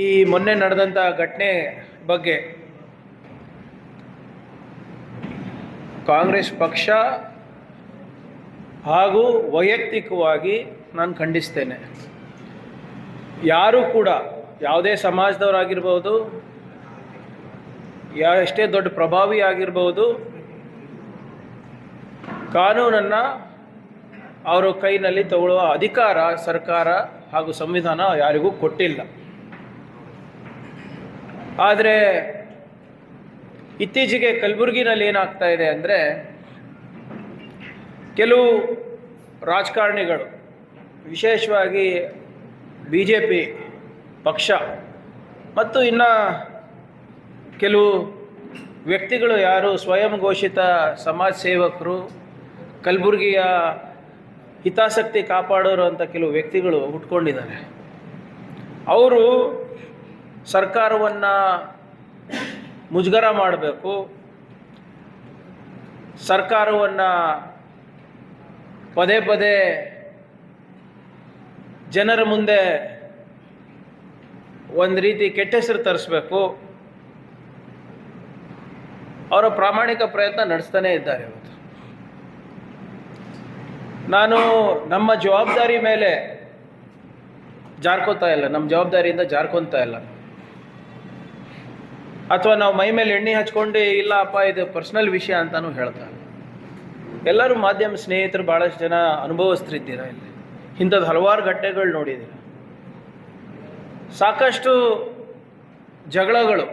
ಈ ಮೊನ್ನೆ ನಡೆದಂಥ ಘಟನೆ ಬಗ್ಗೆ ಕಾಂಗ್ರೆಸ್ ಪಕ್ಷ ಹಾಗೂ ವೈಯಕ್ತಿಕವಾಗಿ ನಾನು ಖಂಡಿಸ್ತೇನೆ. ಯಾರೂ ಕೂಡ ಯಾವುದೇ ಸಮಾಜದವರಾಗಿರ್ಬೋದು, ಯಾ ಎಷ್ಟೇ ದೊಡ್ಡ ಪ್ರಭಾವಿ ಆಗಿರ್ಬೋದು, ಕಾನೂನನ್ನು ಅವರ ಕೈನಲ್ಲಿ ತಗೊಳ್ಳುವ ಅಧಿಕಾರ ಸರ್ಕಾರ ಹಾಗೂ ಸಂವಿಧಾನ ಯಾರಿಗೂ ಕೊಟ್ಟಿಲ್ಲ. ಆದರೆ ಇತ್ತೀಚೆಗೆ ಕಲಬುರಗಿನಲ್ಲಿ ಏನಾಗ್ತಾ ಇದೆ ಅಂದರೆ ಕೆಲವು ರಾಜಕಾರಣಿಗಳು, ವಿಶೇಷವಾಗಿ ಬಿ ಜೆ ಪಿ ಪಕ್ಷ ಮತ್ತು ಇನ್ನು ಕೆಲವು ವ್ಯಕ್ತಿಗಳು ಯಾರು ಸ್ವಯಂ ಘೋಷಿತ ಸಮಾಜ ಸೇವಕರು, ಕಲಬುರಗಿಯ ಹಿತಾಸಕ್ತಿ ಕಾಪಾಡೋರು ಅಂತ ಕೆಲವು ವ್ಯಕ್ತಿಗಳು ಹುಟ್ಕೊಂಡಿದ್ದಾರೆ. ಅವರು ಸರ್ಕಾರವನ್ನು ಮುಜುಗರ ಮಾಡಬೇಕು. ಸರ್ಕಾರವನ್ನು ಪದೇ ಪದೇ ಜನರ ಮುಂದೆ ಒಂದು ರೀತಿ ಕೆಟ್ಟ ಹೆಸರು ತರಿಸ್ಬೇಕು. ಅವರ ಪ್ರಾಮಾಣಿಕ ಪ್ರಯತ್ನ ನಡೆಸ್ತಾನೇ ಇದ್ದಾರೆ ಇವತ್ತು. ನಾನು ನಮ್ಮ ಜವಾಬ್ದಾರಿ ಮೇಲೆ ಜಾರ್ಕೋತಾ ಇಲ್ಲ. ನಮ್ಮ ಜವಾಬ್ದಾರಿಯಿಂದ ಜಾರ್ಕೊತಾ ಇಲ್ಲ. ಅಥವಾ ನಾವು ಮೈ ಮೇಲೆ ಎಣ್ಣೆ ಹಚ್ಕೊಂಡು ಇಲ್ಲಪ್ಪ ಇದು ಪರ್ಸ್ನಲ್ ವಿಷಯ ಅಂತಾನು ಹೇಳ್ತಾರೆ. ಎಲ್ಲರೂ ಮಾಧ್ಯಮ ಸ್ನೇಹಿತರು ಭಾಳಷ್ಟು ಜನ ಅನುಭವಿಸ್ತಿದ್ದೀರಾ ಇಲ್ಲಿ? ಇಂಥದ್ದು ಹಲವಾರು ಘಟನೆಗಳು ನೋಡಿದ್ದೀರ? ಸಾಕಷ್ಟು ಜಗಳಗಳು.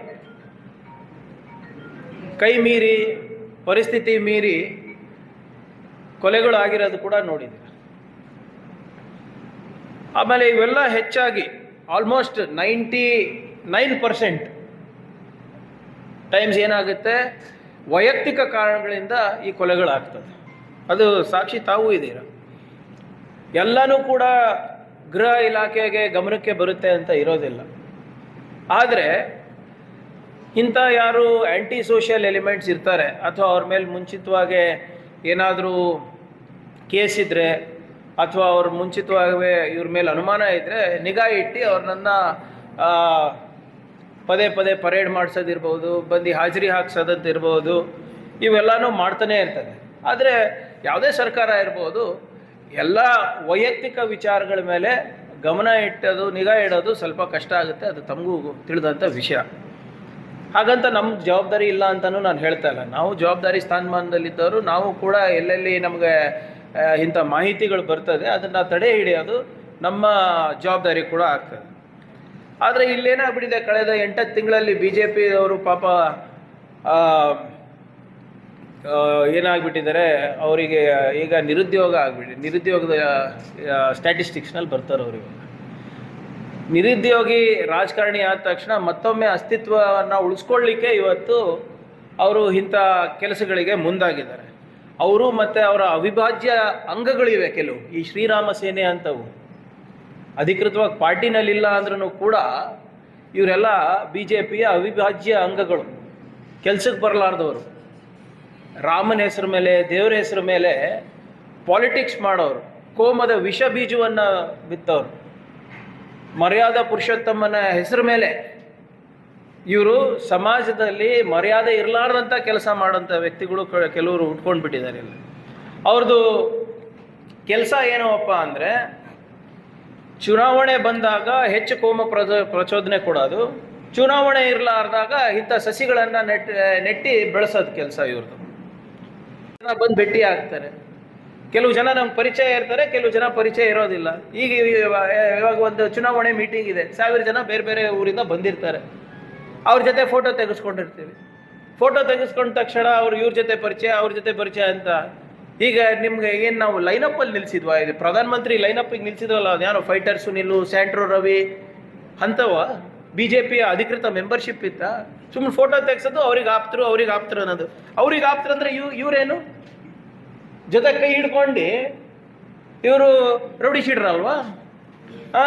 ಕೈ ಮೀರಿ, ಪರಿಸ್ಥಿತಿ ಮೀರಿ ಕೊಲೆಗಳು ಆಗಿರೋದು ಕೂಡ ನೋಡಿದ್ದೀರ? ಆಮೇಲೆ ಇವೆಲ್ಲ ಹೆಚ್ಚಾಗಿ almost ninety nine percent times ಏನಾಗುತ್ತೆ? ವೈಯಕ್ತಿಕ ಕಾರಣಗಳಿಂದ ಈ ಕೊಲೆಗಳಾಗ್ತದೆ. ಅದು ಸಾಕ್ಷಿ ತಾವೂ ಇದ್ದೀರ ಎಲ್ಲನೂ ಕೂಡ ಗೃಹ ಇಲಾಖೆಗೆ ಗಮನಕ್ಕೆ ಬರುತ್ತೆ ಅಂತ ಇರೋದಿಲ್ಲ. ಆದರೆ ಇಂಥ ಯಾರು ಆ್ಯಂಟಿ ಸೋಷಿಯಲ್ ಎಲಿಮೆಂಟ್ಸ್ ಇರ್ತಾರೆ, ಅಥವಾ ಅವ್ರ ಮೇಲೆ ಮುಂಚಿತವಾಗಿ ಏನಾದರೂ ಕೇಸ್ ಇದ್ದರೆ ಅಥವಾ ಅವ್ರ ಮುಂಚಿತವಾಗವೇ ಇವ್ರ ಮೇಲೆ ಅನುಮಾನ ಇದ್ದರೆ ನಿಗಾ ಇಟ್ಟು ಅವ್ರನ್ನ ಪದೇ ಪದೇ ಪರೇಡ್ ಮಾಡಿಸೋದಿರ್ಬೋದು, ಬಂದು ಹಾಜರಿ ಹಾಕ್ಸೋದಂತಿರ್ಬೋದು, ಇವೆಲ್ಲನೂ ಮಾಡ್ತಾನೇ ಇರ್ತದೆ. ಆದರೆ ಯಾವುದೇ ಸರ್ಕಾರ ಇರ್ಬೋದು, ಎಲ್ಲ ವೈಯಕ್ತಿಕ ವಿಚಾರಗಳ ಮೇಲೆ ಗಮನ ಇಟ್ಟೋದು, ನಿಗಾ ಇಡೋದು ಸ್ವಲ್ಪ ಕಷ್ಟ ಆಗುತ್ತೆ, ಅದು ತಮಗೂ ತಿಳಿದಂಥ ವಿಷಯ. ಹಾಗಂತ ನಮ್ಮ ಜವಾಬ್ದಾರಿ ಇಲ್ಲ ಅಂತಲೂ ನಾನು ಹೇಳ್ತಾ ಇಲ್ಲ. ನಾವು ಜವಾಬ್ದಾರಿ ಸ್ಥಾನಮಾನದಲ್ಲಿದ್ದವರು, ನಾವು ಕೂಡ ಎಲ್ಲೆಲ್ಲಿ ನಮಗೆ ಇಂಥ ಮಾಹಿತಿಗಳು ಬರ್ತದೆ, ಅದನ್ನು ತಡೆ ಹಿಡಿಯೋದು ನಮ್ಮ ಜವಾಬ್ದಾರಿ ಕೂಡ ಆಗ್ತದೆ. ಆದರೆ ಇಲ್ಲೇನಾಗ್ಬಿಟ್ಟಿದೆ ಕಳೆದ ಎಂಟತ್ತು ತಿಂಗಳಲ್ಲಿ ಬಿ ಜೆ ಪಿಯವರು ಪಾಪ ಏನಾಗ್ಬಿಟ್ಟಿದ್ದಾರೆ, ಅವರಿಗೆ ಈಗ ನಿರುದ್ಯೋಗ ಆಗ್ಬಿಟ್ಟು ನಿರುದ್ಯೋಗದ ಸ್ಟ್ಯಾಟಿಸ್ಟಿಕ್ಸ್ನಲ್ಲಿ ಬರ್ತಾರೆ ಅವರು ನಿರುದ್ಯೋಗಿ ರಾಜಕಾರಣಿ ಆದ ತಕ್ಷಣ ಮತ್ತೊಮ್ಮೆ ಅಸ್ತಿತ್ವವನ್ನು ಉಳಿಸ್ಕೊಳ್ಳಿಕ್ಕೆ ಇವತ್ತು ಅವರು ಇಂಥ ಕೆಲಸಗಳಿಗೆ ಮುಂದಾಗಿದ್ದಾರೆ. ಅವರು ಮತ್ತು ಅವರ ಅವಿಭಾಜ್ಯ ಅಂಗಗಳಿವೆ ಕೆಲವು, ಈ ಶ್ರೀರಾಮ ಸೇನೆ ಅಂತವು. ಅಧಿಕೃತವಾಗಿ ಪಾರ್ಟಿನಲ್ಲಿಲ್ಲ ಅಂದ್ರೂ ಕೂಡ ಇವರೆಲ್ಲ ಬಿ ಜೆ ಪಿಯ ಅವಿಭಾಜ್ಯ ಅಂಗಗಳು. ಕೆಲಸಕ್ಕೆ ಬರಲಾರ್ದವರು. ರಾಮನ ಹೆಸರು ಮೇಲೆ, ದೇವರ ಹೆಸರು ಮೇಲೆ ಪಾಲಿಟಿಕ್ಸ್ ಮಾಡೋರು. ಕೋಮದ ವಿಷ ಬೀಜವನ್ನು ಬಿತ್ತವರು. ಮರ್ಯಾದಾ ಪುರುಷೋತ್ತಮನ ಹೆಸರು ಮೇಲೆ ಇವರು ಸಮಾಜದಲ್ಲಿ ಮರ್ಯಾದೆ ಇರಲಾರ್ದಂಥ ಕೆಲಸ ಮಾಡೋಂಥ ವ್ಯಕ್ತಿಗಳು ಕೆಲವರು ಉಟ್ಕೊಂಡು ಬಿಟ್ಟಿದ್ದಾರೆ ಇಲ್ಲ. ಅವ್ರದ್ದು ಕೆಲಸ ಏನೋಪ್ಪ ಅಂದರೆ ಚುನಾವಣೆ ಬಂದಾಗ ಹೆಚ್ಚು ಕೋಮ ಪ್ರಚೋ, ಪ್ರಚೋದನೆ ಕೊಡೋದು. ಚುನಾವಣೆ ಇರಲಾರ್ದಾಗ ಇಂಥ ಸಸಿಗಳನ್ನು ನೆಟ್, ನೆಟ್ಟಿ ಬೆಳೆಸೋದು ಕೆಲಸ ಇವ್ರದ್ದು ಜನ ಬಂದು ಭೇಟಿ ಆಗ್ತಾರೆ. ಕೆಲವು ಜನ ನಮ್ಗೆ ಪರಿಚಯ ಇರ್ತಾರೆ, ಕೆಲವು ಜನ ಪರಿಚಯ ಇರೋದಿಲ್ಲ. ಈಗ ಇವ- ಇವಾಗ ಒಂದು ಚುನಾವಣೆ ಮೀಟಿಂಗ್ ಇದೆ. ಸಾವಿರ ಜನ ಬೇರೆ ಬೇರೆ ಊರಿಂದ ಬಂದಿರ್ತಾರೆ. ಅವ್ರ ಜೊತೆ ಫೋಟೋ ತೆಗೆಸ್ಕೊಂಡಿರ್ತೀವಿ. ಫೋಟೋ ತೆಗೆಸ್ಕೊಂಡ ತಕ್ಷಣ ಅವ್ರು ಇವ್ರ ಜೊತೆ ಪರಿಚಯ, ಅವ್ರ ಜೊತೆ ಪರಿಚಯ ಅಂತ ಈಗ ನಿಮ್ಗೆ ಏನು ನಾವು ಲೈನಪ್ಪಲ್ಲಿ ನಿಲ್ಸಿದ್ವಾ? ಇದು ಪ್ರಧಾನಮಂತ್ರಿ ಲೈನಪ್ಪಿಗೆ ನಿಲ್ಸಿದ್ರಲ್ಲ ಅದ್ಯಾರೋ ಫೈಟರ್ ಸುನಿಲು ಸ್ಯಾಂಟ್ರೋ ರವಿ ಅಂಥವ ಬಿ ಜೆ ಪಿಯ ಅಧಿಕೃತ ಮೆಂಬರ್ಶಿಪ್ ಇತ್ತ? ಸುಮ್ಮನೆ ಫೋಟೋ ತೆಗ್ಸೋದು ಅವ್ರಿಗೆ ಆಪ್ತರು ಅವ್ರಿಗೆ ಆಪ್ತರು ಅನ್ನೋದು. ಅವ್ರಿಗೆ ಆಪ್ತರು ಅಂದ್ರೆ ಇವ್ ಇವರೇನು? ಜೊತೆ ಕೈ ಹಿಡ್ಕೊಂಡು ಇವರು ರೌಡಿ ಶೀಟ್ರಲ್ವಾ? ಆ,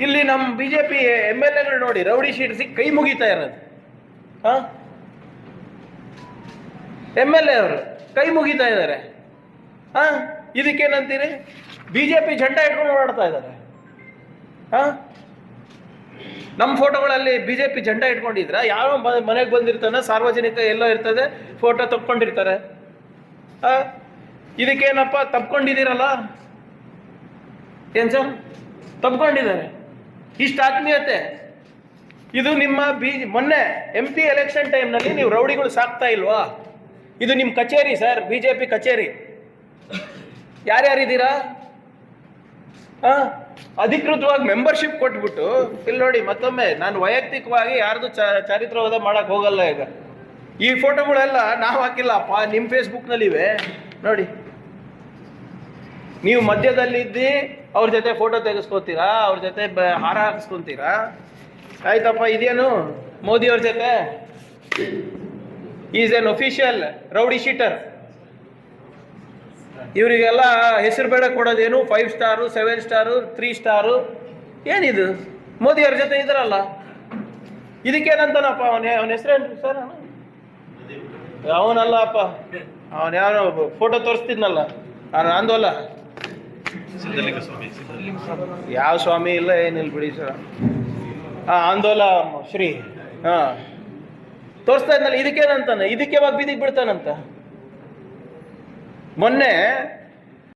ಇಲ್ಲಿ ನಮ್ಮ B J P M L ಎಗಳು ನೋಡಿ, ರೌಡಿ ಸಿಕ್ಕಿ ಕೈ ಮುಗಿತಾ ಇರೋದು. ಹಾಂ ಎಂ ಎಲ್ ಎ ಅವರು, ಕೈ ಮುಗಿತಾ ಇದ್ದಾರೆ ಹಾಂ? ಇದಕ್ಕೇನಂತೀರಿ? ಬಿ ಜೆ ಪಿ ಜೆಂಡ ಇಟ್ಕೊಂಡು ಓಡಾಡ್ತಾ ಇದ್ದಾರೆ. ಹಾ? ನಮ್ಮ ಫೋಟೋಗಳಲ್ಲಿ ಬಿ ಜೆ ಪಿ ಜೆಂಡ ಇಟ್ಕೊಂಡಿದ್ರ ಯಾವ ಮನೆಗೆ ಬಂದಿರ್ತಾನೆ, ಸಾರ್ವಜನಿಕ ಎಲ್ಲೋ ಇರ್ತದೆ, ಫೋಟೋ ತಕ್ಕೊಂಡಿರ್ತಾರೆ. ಹಾ? ಇದಕ್ಕೇನಪ್ಪ, ತಪ್ಕೊಂಡಿದ್ದೀರಲ್ಲ? ಏನ್ ಸರ್? ತಪ್ಕೊಂಡಿದ್ದಾರೆ. ಇಷ್ಟು ಆತ್ಮೀಯತೆ. ಇದು ನಿಮ್ಮ ಬಿ, ಮೊನ್ನೆ ಎಂ ಪಿ ಎಲೆಕ್ಷನ್ ಟೈಮ್ನಲ್ಲಿ ನೀವು ರೌಡಿಗಳು ಸಾಕ್ತಾ ಇಲ್ವಾ? ಇದು ನಿಮ್ಮ ಕಚೇರಿ ಸರ್ ಬಿ ಜೆ ಪಿ ಕಚೇರಿ. ಯಾರ್ಯಾರಿದ್ದೀರಾ? ಅಧಿಕೃತವಾಗಿ ಮೆಂಬರ್ಶಿಪ್ ಕೊಟ್ಬಿಟ್ಟು, ಇಲ್ಲಿ ನೋಡಿ ಮತ್ತೊಮ್ಮೆ, ನಾನು ವೈಯಕ್ತಿಕವಾಗಿ ಯಾರ್ದು ಚಾರಿತ್ರವಾದ ಮಾಡಕ್ ಹೋಗಲ್ಲ ಈಗ. ಈ ಫೋಟೋಗಳೆಲ್ಲ ನಾವು ಹಾಕಿಲ್ಲಪ್ಪ ನಿಮ್ಮ ಫೇಸ್ಬುಕ್ನಲ್ಲಿವೆ ನೋಡಿ. ನೀವು ಮಧ್ಯದಲ್ಲಿದ್ದು, ಅವ್ರ ಜೊತೆ ಫೋಟೋ ತೆಗೆಸ್ಕೊತೀರಾ, ಅವ್ರ ಜೊತೆ ಹಾರ ಹಾಕಿಸ್ಕೊಂತೀರಾ? ಆಯ್ತಪ್ಪ, ಇದೇನು? ಮೋದಿ ಅವ್ರ ಜೊತೆ? Is an official rowdy sheeter. ಇವರಿಗೆಲ್ಲ ಹೆಸರು ಬೇಡ ಕೊಡೋದೇನು five star seven star three star ಏನಿದು? ಮೋದಿಯವ್ರ ಜೊತೆ ಇದ್ರಲ್ಲ. ಇದಕ್ಕೇನಂತಾನಪ್ಪ ಅವನ? ಅವನ ಹೆಸರೇನು ಸರ್ ಅವನಲ್ಲಪ್ಪ. ಅವನ ಯಾರೋ ಫೋಟೋ ತೋರಿಸ್ತಿದ್ನಲ್ಲ. ಅಂದೋಲ್ಲ ಯಾವ ಸ್ವಾಮಿ ಇಲ್ಲ, ಏನಿಲ್ಲ ಬಿಡಿ ಸರ್. ಹಾಂ ಆಂದೋಲ ಶ್ರೀ. ಹಾಂ. ತೋರಿಸ್ತಾ ಇದ್ನಲ್ಲ, ಇದಕ್ಕೇನಂತಾನೆ? ಇದಕ್ಕೆ ಯಾವಾಗ ಬೀದಿಗೆ ಬಿಡ್ತಾನಂತ ಮೊನ್ನೆ